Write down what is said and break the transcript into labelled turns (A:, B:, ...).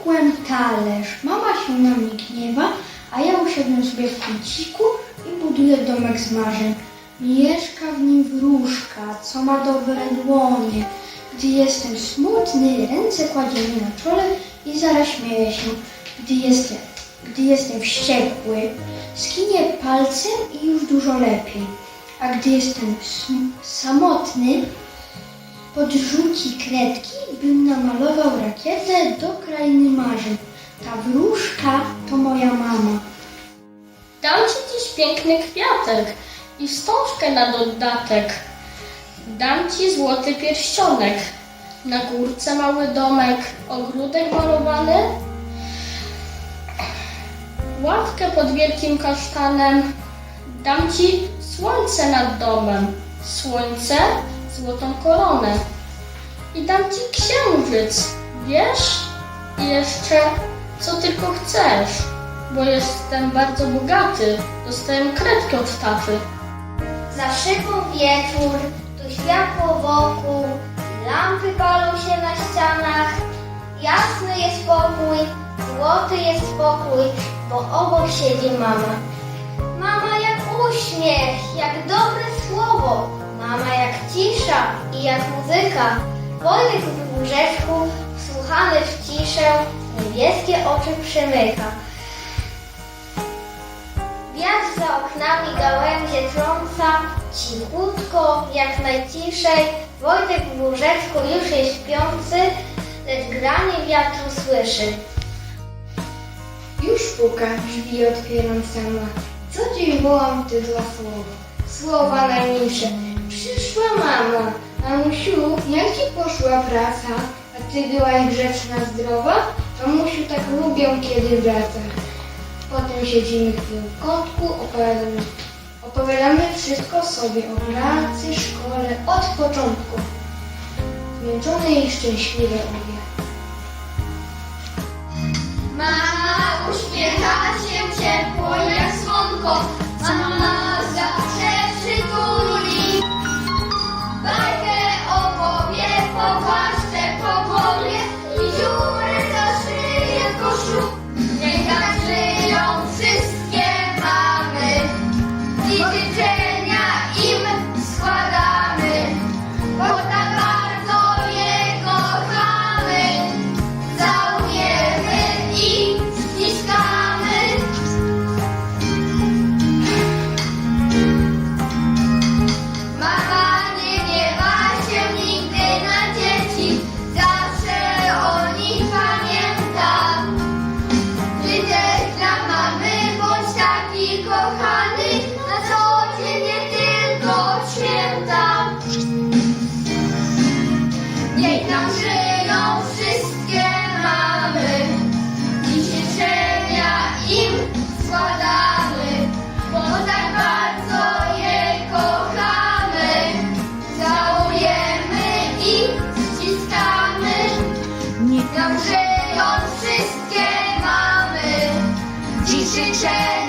A: Wyciągłem talerz. Mama się na mnie gniewa, a ja usiadłem sobie w kąciku i buduję domek z marzeń. Mieszka w nim wróżka, co ma dobre dłonie. Gdy jestem smutny, ręce kładzie mi na czole i zaraz się. Gdy jestem, gdy jestem wściekły, skinie palcem i już dużo lepiej. A gdy jestem samotny, podrzuci kredki, bym namalował rakietę do krainy marzeń. Ta wróżka to moja mama.
B: Dam ci dziś piękny kwiatek i wstążkę na dodatek. Dam ci złoty pierścionek. Na górce mały domek, ogródek malowany. Ławkę pod wielkim kasztanem. Dam ci słońce nad domem. Słońce, złotą koronę. I dam ci księżyc. Wiesz? I jeszcze co tylko chcesz bo jestem bardzo bogaty. Dostałem kredki od taty.
C: Za szybą wieczór, tu światło wokół, lampy palą się na ścianach. Jasny jest pokój, złoty jest spokój, bo obok siedzi mama. Mama jak uśmiech, jak dobre jak muzyka. Wojtek w łóżeczku, wsłuchany w ciszę, niebieskie oczy przymyka. Wiatr za oknami gałęzie trąca, cichutko, jak najciszej. Wojtek w łóżeczku już jest śpiący, lecz granie wiatru słyszy.
A: Już puka, drzwi otwieram sama. Co dzień wołam te dwa słowa. Słowa najmniejsze. Przyszła mama. Mamusiu, jak ci poszła praca? A ty byłaś grzeczna, zdrowa? Mamusiu, tak lubię, kiedy wracasz. Potem siedzimy chwilę w kątku, opowiadamy, opowiadamy wszystko sobie o pracy, szkole, od początku. Zmęczone i szczęśliwe obie.
C: Mama uśmiecha się ciepło jak słonko, Michigan.